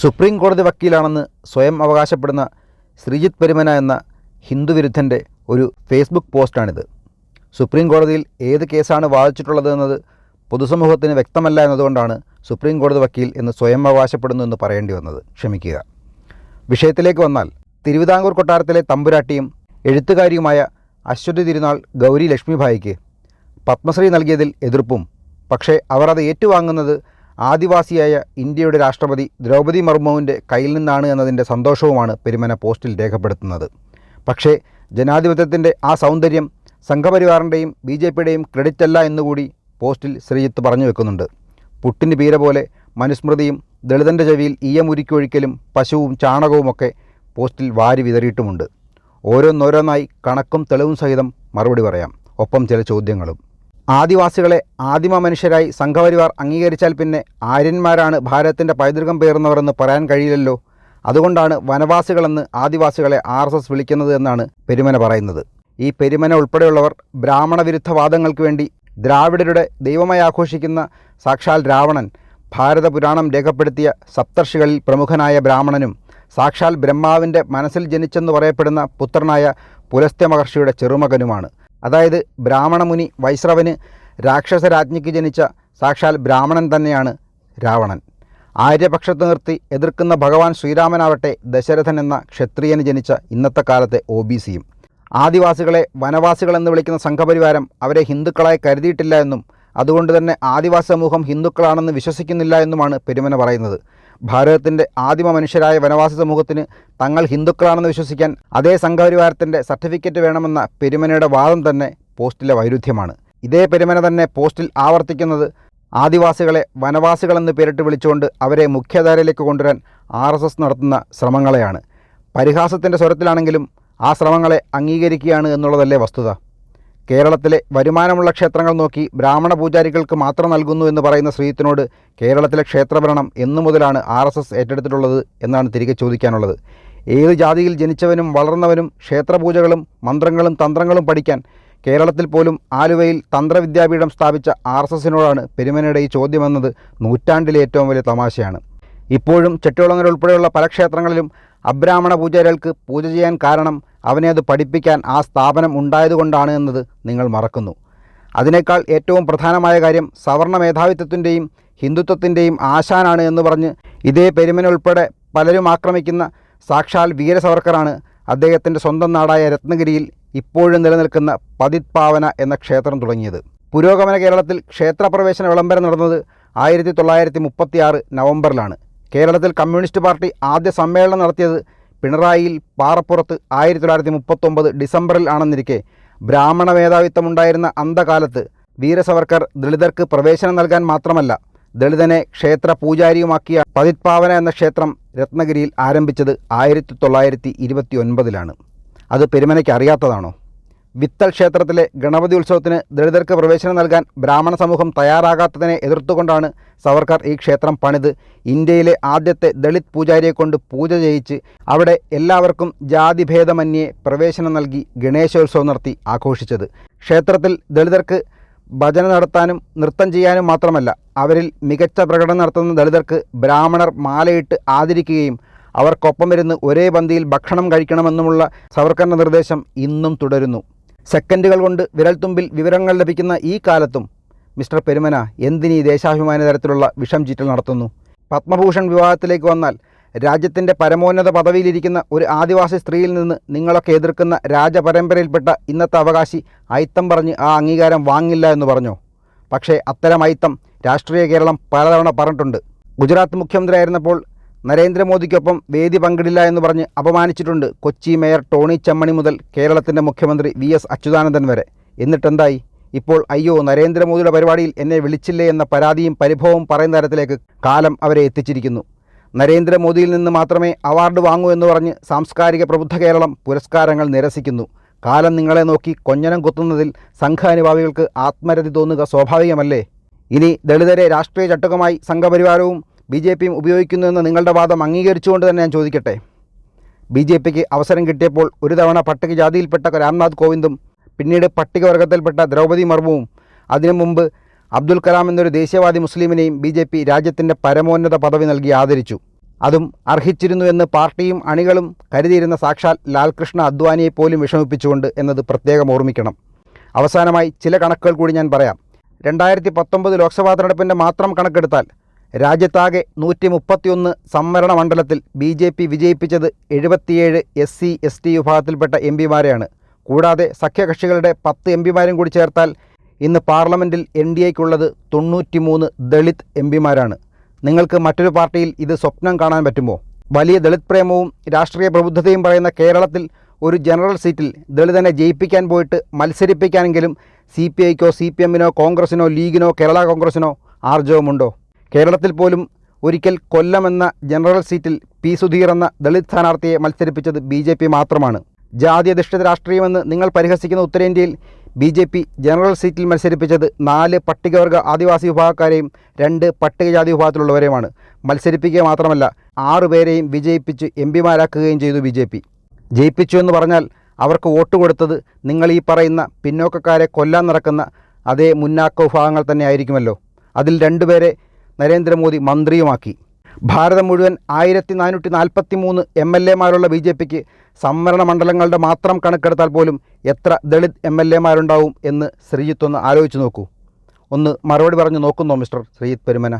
Supreme കോടതി വക്കീലാണെന്ന് സ്വയം അവകാശപ്പെടുന്ന ശ്രീജിത് പെരുമന എന്ന ഹിന്ദുവിരുദ്ധന്റെ ഒരു ഫേസ്ബുക്ക് പോസ്റ്റാണിത്. സുപ്രീം കോടതിയിൽ ഏത് കേസാണ് വാദിച്ചിട്ടുള്ളത് എന്നത് പൊതുസമൂഹത്തിന് വ്യക്തമല്ല എന്നതുകൊണ്ടാണ് സുപ്രീം കോടതി വക്കീൽ എന്ന് സ്വയം അവകാശപ്പെടുന്നു എന്ന് പറയേണ്ടി വന്നത്. ക്ഷമിക്കുക. വിഷയത്തിലേക്ക് വന്നാൽ തിരുവിതാംകൂർ കൊട്ടാരത്തിലെ തമ്പുരാട്ടിയും എഴുത്തുകാരിയുമായ അശ്വതി തിരുനാൾ ഗൗരി ലക്ഷ്മിഭായിക്ക് പത്മശ്രീ നൽകിയതിൽ എതിർപ്പും പക്ഷേ അവർ അത് ഏറ്റുവാങ്ങുന്നത് ആദിവാസിയായ ഇന്ത്യയുടെ രാഷ്ട്രപതി ദ്രൗപദി മുർമുവിന്റെ കയ്യിൽ നിന്നാണ് എന്നതിന്റെ സന്തോഷവുമാണ് പെരുമന പോസ്റ്റിൽ രേഖപ്പെടുത്തുന്നത്. പക്ഷേ ജനാധിപത്യത്തിന്റെ ആ സൗന്ദര്യം സംഘപരിവാറിന്റെയും ബി ജെ പിയുടെയും ക്രെഡിറ്റ് അല്ല എന്നുകൂടി പോസ്റ്റിൽ ശ്രീജിത്ത് പറഞ്ഞു വെക്കുന്നുണ്ട്. പുട്ടിന് പീര പോലെ മനുസ്മൃതിയും ദളിതന്റെ ചെവിയിൽ ഈയമുരുക്കൊഴിക്കലും പശുവും ചാണകവുമൊക്കെ പോസ്റ്റിൽ വാരി വിതറിയിട്ടുമുണ്ട്. ഓരോന്നോരോന്നായി കണക്കും തെളിവും സഹിതം മറുപടി പറയാം. ഒപ്പം ചില ചോദ്യങ്ങളും. ആദിവാസികളെ ആദിമ മനുഷ്യരായി സംഘപരിവാർ അംഗീകരിച്ചാൽ പിന്നെ ആര്യന്മാരാണ് ഭാരതത്തിന്റെ പൈതൃകം പേറുന്നവരെന്ന് പറയാൻ കഴിയില്ലല്ലോ. അതുകൊണ്ടാണ് വനവാസികളെന്ന് ആദിവാസികളെ ആർ എസ് എസ് വിളിക്കുന്നത് എന്നാണ് പെരുമന പറയുന്നത്. ഈ പെരുമന ഉൾപ്പെടെയുള്ളവർ ബ്രാഹ്മണ വിരുദ്ധ വാദങ്ങൾക്ക് വേണ്ടി ദ്രാവിഡരുടെ ദൈവമായി ആഘോഷിക്കുന്ന സാക്ഷാൽ രാവണൻ ഭാരതപുരാണം രേഖപ്പെടുത്തിയ സപ്തർഷികളിൽ പ്രമുഖനായ ബ്രാഹ്മണനും സാക്ഷാൽ ബ്രഹ്മാവിന്റെ മനസ്സിൽ ജനിച്ചെന്ന് പറയപ്പെടുന്ന പുത്രനായ പുലസ്ത്യ മഹർഷിയുടെ ചെറുമകനുമാണ്. അതായത് ബ്രാഹ്മണമുനി വൈശ്രവന് രാക്ഷസരാജ്ഞിക്ക് ജനിച്ച സാക്ഷാൽ ബ്രാഹ്മണൻ തന്നെയാണ് രാവണൻ. ആര്യപക്ഷത്ത് നിർത്തി എതിർക്കുന്ന ഭഗവാൻ ശ്രീരാമനാവട്ടെ ദശരഥൻ എന്ന ക്ഷത്രിയന് ജനിച്ച ഇന്നത്തെ കാലത്തെ ഒ ബി സിയും. ആദിവാസികളെ വനവാസികളെന്ന് വിളിക്കുന്ന സംഘപരിവാരം അവരെ ഹിന്ദുക്കളായി കരുതിയിട്ടില്ല എന്നും അതുകൊണ്ട് തന്നെ ആദിവാസി സമൂഹം ഹിന്ദുക്കളാണെന്ന് വിശ്വസിക്കുന്നില്ല എന്നുമാണ് പെരുമന പറയുന്നത്. ഭാരതത്തിന്റെ ആദിമ മനുഷ്യരായ വനവാസി സമൂഹത്തിന് തങ്ങൾ ഹിന്ദുക്കളാണെന്ന് വിശ്വസിക്കാൻ അതേ സംഘപരിവാരത്തിന്റെ സർട്ടിഫിക്കറ്റ് വേണമെന്ന പെരുമനയുടെ വാദം തന്നെ പോസ്റ്റിലെ വൈരുദ്ധ്യമാണ്. ഇതേ പെരുമന തന്നെ പോസ്റ്റിൽ ആവർത്തിക്കുന്നത് ആദിവാസികളെ വനവാസികളെന്ന് പേരിട്ട് വിളിച്ചുകൊണ്ട് അവരെ മുഖ്യധാരയിലേക്ക് കൊണ്ടുവരാൻ ആർ എസ് എസ് നടത്തുന്ന ശ്രമങ്ങളെയാണ്. പരിഹാസത്തിന്റെ സ്വരത്തിലാണെങ്കിലും ആ ശ്രമങ്ങളെ അംഗീകരിക്കുകയാണ് എന്നുള്ളതല്ലേ വസ്തുത? കേരളത്തിലെ വരുമാനമുള്ള ക്ഷേത്രങ്ങൾ നോക്കി ബ്രാഹ്മണ പൂജാരികൾക്ക് മാത്രം നൽകുന്നു എന്ന് പറയുന്ന ശ്രീയത്തിനോട് കേരളത്തിലെ ക്ഷേത്രഭരണം എന്നു മുതലാണ് ആർ എസ് എസ് ഏറ്റെടുത്തിട്ടുള്ളത് എന്നാണ് തിരികെ ചോദിക്കാനുള്ളത്. ഏത് ജാതിയിൽ ജനിച്ചവനും വളർന്നവനും ക്ഷേത്രപൂജകളും മന്ത്രങ്ങളും തന്ത്രങ്ങളും പഠിക്കാൻ കേരളത്തിൽ പോലും ആലുവയിൽ തന്ത്രവിദ്യാപീഠം സ്ഥാപിച്ച ആർ എസ് എസിനോടാണ് പെരുമനയുടെ ഈ ചോദ്യമെന്നത് നൂറ്റാണ്ടിലെ ഏറ്റവും വലിയ തമാശയാണ്. ഇപ്പോഴും ചെട്ടികുളങ്ങര ഉൾപ്പെടെയുള്ള പല ക്ഷേത്രങ്ങളിലും അബ്രാഹ്മണ പൂജാരികൾക്ക് പൂജ ചെയ്യാൻ കാരണം അവനെ അത് പഠിപ്പിക്കാൻ ആ സ്ഥാപനം ഉണ്ടായതുകൊണ്ടാണ് എന്നത് നിങ്ങൾ മറക്കുന്നു. അതിനേക്കാൾ ഏറ്റവും പ്രധാനമായ കാര്യം സവർണ മേധാവിത്വത്തിന്റെയും ഹിന്ദുത്വത്തിന്റെയും ആശാനാണ് എന്ന് പറഞ്ഞ് ഇതേ പെരുമനുൾപ്പെടെ പലരും ആക്രമിക്കുന്ന സാക്ഷാൽ വീരസവർക്കറാണ് അദ്ദേഹത്തിന്റെ സ്വന്തം നാടായ രത്നഗിരിയിൽ ഇപ്പോഴും നിലനിൽക്കുന്ന പതിത്പാവന എന്ന ക്ഷേത്രം തുടങ്ങിയത്. പുരോഗമന കേരളത്തിൽ ക്ഷേത്രപ്രവേശന വിളംബരം നടന്നത് ആയിരത്തി തൊള്ളായിരത്തി മുപ്പത്തിയാറ് നവംബറിലാണ്. കേരളത്തിൽ കമ്മ്യൂണിസ്റ്റ് പാർട്ടി ആദ്യ സമ്മേളനം നടത്തിയത് പിണറായിയിൽ പാറപ്പുറത്ത് ആയിരത്തി തൊള്ളായിരത്തി മുപ്പത്തൊമ്പത് ഡിസംബറിൽ ആണെന്നിരിക്കെ ബ്രാഹ്മണ മേധാവിത്വമുണ്ടായിരുന്ന അന്ധകാലത്ത് വീരസവർക്കർ ദളിതർക്ക് പ്രവേശനം നൽകാൻ മാത്രമല്ല ദളിതനെ ക്ഷേത്ര പൂജാരിയുമാക്കിയ പതിത്പാവന എന്ന ക്ഷേത്രം രത്നഗിരിയിൽ ആരംഭിച്ചത് ആയിരത്തി തൊള്ളായിരത്തി ഇരുപത്തി ഒൻപതിലാണ് അത് പെരുമനയ്ക്ക് അറിയാത്തതാണോ? വിത്തൽ ക്ഷേത്രത്തിലെ ഗണപതി ഉത്സവത്തിന് ദളിതർക്ക് പ്രവേശനം നൽകാൻ ബ്രാഹ്മണ സമൂഹം തയ്യാറാകാത്തതിനെ എതിർത്തുകൊണ്ടാണ് സവർക്കർ ഈ ക്ഷേത്രം പണിത്. ഇന്ത്യയിലെ ആദ്യത്തെ ദളിത് പൂജാരിയെ കൊണ്ട് പൂജ ചെയ്യിച്ച് അവിടെ എല്ലാവർക്കും ജാതിഭേദമന്യേ പ്രവേശനം നൽകി ഗണേശോത്സവം നടത്തി ആഘോഷിച്ചത്. ക്ഷേത്രത്തിൽ ദളിതർക്ക് ഭജന നടത്താനും നൃത്തം ചെയ്യാനും മാത്രമല്ല അവരിൽ മികച്ച പ്രകടനം നടത്തുന്ന ദളിതർക്ക് ബ്രാഹ്മണർ മാലയിട്ട് ആദരിക്കുകയും അവർക്കൊപ്പം ഇരുന്ന് ഒരേ പന്തിയിൽ ഭക്ഷണം കഴിക്കണമെന്നുമുള്ള സവർക്കറിന്റെ നിർദ്ദേശം ഇന്നും തുടരുന്നു. സെക്കൻഡുകൾ കൊണ്ട് വിരൽത്തുമ്പിൽ വിവരങ്ങൾ ലഭിക്കുന്ന ഈ കാലത്തും മിസ്റ്റർ പെരുമന എന്തിനീ ദേശാഭിമാന തരത്തിലുള്ള വിഷം ചീറ്റൽ നടത്തുന്നു? പത്മഭൂഷൺ വിവാഹത്തിലേക്ക് വന്നാൽ രാജ്യത്തിന്റെ പരമോന്നത പദവിയിലിരിക്കുന്ന ഒരു ആദിവാസി സ്ത്രീയിൽ നിന്ന് നിങ്ങളൊക്കെ എതിർക്കുന്ന രാജപരമ്പരയിൽപ്പെട്ട ഇന്നത്തെ അവകാശി അയിത്തം പറഞ്ഞ് ആ അംഗീകാരം വാങ്ങില്ല എന്ന് പറഞ്ഞോ? പക്ഷേ അത്തരം അയിത്തം രാഷ്ട്രീയ കേരളം പലതവണ പറഞ്ഞിട്ടുണ്ട്. ഗുജറാത്ത് മുഖ്യമന്ത്രിയായിരുന്നപ്പോൾ നരേന്ദ്രമോദിക്കൊപ്പം വേദി പങ്കിടില്ല എന്ന് പറഞ്ഞ് അപമാനിച്ചിട്ടുണ്ട് കൊച്ചി മേയർ ടോണി ചമ്മണി മുതൽ കേരളത്തിന്റെ മുഖ്യമന്ത്രി വി എസ് അച്യുതാനന്ദൻ വരെ. എന്നിട്ടെന്തായി? ഇപ്പോൾ അയ്യോ നരേന്ദ്രമോദിയുടെ പരിപാടിയിൽ എന്നെ വിളിച്ചില്ലേ എന്ന പരാതിയും പരിഭവവും പറയുന്ന തരത്തിലേക്ക് കാലം അവരെ എത്തിച്ചിരിക്കുന്നു. നരേന്ദ്രമോദിയിൽ നിന്ന് മാത്രമേ അവാർഡ് വാങ്ങൂ എന്ന് പറഞ്ഞ് സാംസ്കാരിക പ്രബുദ്ധ കേരളം പുരസ്കാരങ്ങൾ നിരസിക്കുന്നു. കാലം നിങ്ങളെ നോക്കി കൊഞ്ഞനം കുത്തുന്നതിൽ സംഘാനുഭാവികൾക്ക് ആത്മരതി തോന്നുക സ്വാഭാവികമല്ലേ? ഇനി ദളിതരെ രാഷ്ട്രീയ ചട്ടുകമായി സംഘപരിവാരവും ബി ജെ പിയും ഉപയോഗിക്കുന്നുവെന്ന് നിങ്ങളുടെ വാദം അംഗീകരിച്ചുകൊണ്ട് തന്നെ ഞാൻ ചോദിക്കട്ടെ? ബി ജെ പിക്ക് അവസരം കിട്ടിയപ്പോൾ ഒരു തവണ പട്ടികജാതിയിൽപ്പെട്ട രാംനാഥ് കോവിന്ദും പിന്നീട് പട്ടികവർഗത്തിൽപ്പെട്ട ദ്രൗപദി മർമുവും അതിനു മുമ്പ് അബ്ദുൽ കലാം എന്നൊരു ദേശീയവാദി മുസ്ലിമിനെയും ബി ജെ പി രാജ്യത്തിന്റെ പരമോന്നത പദവി നൽകി ആദരിച്ചു. അതും അർഹിച്ചിരുന്നു എന്ന് പാർട്ടിയും അണികളും കരുതിയിരുന്ന സാക്ഷാൽ ലാൽകൃഷ്ണ അദ്വാനിയെ പോലും വിഷമിപ്പിച്ചുകൊണ്ട് എന്നത് പ്രത്യേകം ഓർമ്മിക്കണം. അവസാനമായി ചില കണക്കുകൾ കൂടി ഞാൻ പറയാം. രണ്ടായിരത്തി പത്തൊമ്പത് ലോക്സഭാ തെരഞ്ഞെടുപ്പിന്റെ മാത്രം കണക്കെടുത്താൽ രാജ്യത്താകെ നൂറ്റി മുപ്പത്തിയൊന്ന് സംവരണ മണ്ഡലത്തിൽ ബി ജെ പി വിജയിപ്പിച്ചത് എഴുപത്തിയേഴ് എസ് സി എസ് ടി വിഭാഗത്തിൽപ്പെട്ട എം പിമാരെയാണ്. കൂടാതെ സഖ്യകക്ഷികളുടെ പത്ത് എം പിമാരും കൂടി ചേർത്താൽ ഇന്ന് പാർലമെന്റിൽ എൻ ഡി എക്കുള്ളത് തൊണ്ണൂറ്റിമൂന്ന് ദളിത് എം പിമാരാണ്. നിങ്ങൾക്ക് മറ്റൊരു പാർട്ടിയിൽ ഇത് സ്വപ്നം കാണാൻ പറ്റുമോ? വലിയ ദളിത് പ്രേമവും രാഷ്ട്രീയ പ്രബുദ്ധതയും പറയുന്ന കേരളത്തിൽ ഒരു ജനറൽ സീറ്റിൽ ദളിതനെ ജയിപ്പിക്കാൻ പോയിട്ട് മത്സരിപ്പിക്കാനെങ്കിലും സി പി ഐക്കോ സി പി എമ്മിനോ കോൺഗ്രസിനോ ലീഗിനോ കേരള കോൺഗ്രസിനോ ആർജവമുണ്ടോ? കേരളത്തിൽ പോലും ഒരിക്കൽ കൊല്ലം എന്ന ജനറൽ സീറ്റിൽ പി സുധീർ എന്ന ദളിത് സ്ഥാനാർത്ഥിയെ മത്സരിപ്പിച്ചത് ബി ജെ പി മാത്രമാണ്. ജാതി അധിഷ്ഠിത രാഷ്ട്രീയമെന്ന് നിങ്ങൾ പരിഹസിക്കുന്ന ഉത്തരേന്ത്യയിൽ ബി ജെ പി ജനറൽ സീറ്റിൽ മത്സരിപ്പിച്ചത് നാല് പട്ടികവർഗ ആദിവാസി വിഭാഗക്കാരെയും രണ്ട് പട്ടികജാതി വിഭാഗത്തിലുള്ളവരെയുമാണ്. മത്സരിപ്പിക്കുക മാത്രമല്ല ആറുപേരെയും വിജയിപ്പിച്ച് എം പിമാരാക്കുകയും ചെയ്തു ബി ജെ പി. ജയിപ്പിച്ചു എന്ന് പറഞ്ഞാൽ അവർക്ക് വോട്ട് കൊടുത്തത് നിങ്ങൾ ഈ പറയുന്ന പിന്നോക്കക്കാരെ കൊല്ലാൻ നടക്കുന്ന അതേ മുന്നാക്ക വിഭാഗങ്ങൾ തന്നെ ആയിരിക്കുമല്ലോ അതിൽ രണ്ടുപേരെ നരേന്ദ്രമോദി മന്ത്രിയുമാക്കി. ഭാരതം മുഴുവൻ ആയിരത്തി നാനൂറ്റി നാൽപ്പത്തി മൂന്ന് എം എൽ എമാരുള്ള ബി ജെ പിക്ക് സംവരണ മണ്ഡലങ്ങളുടെ മാത്രം കണക്കെടുത്താൽ പോലും എത്ര ദളിത് എം എൽ എമാരുണ്ടാവും എന്ന് ശ്രീജിത്ത് ഒന്ന് ആലോചിച്ച് നോക്കൂ. ഒന്ന് മറുപടി പറഞ്ഞു നോക്കുന്നോ മിസ്റ്റർ ശ്രീജിത്ത് പെരുമന?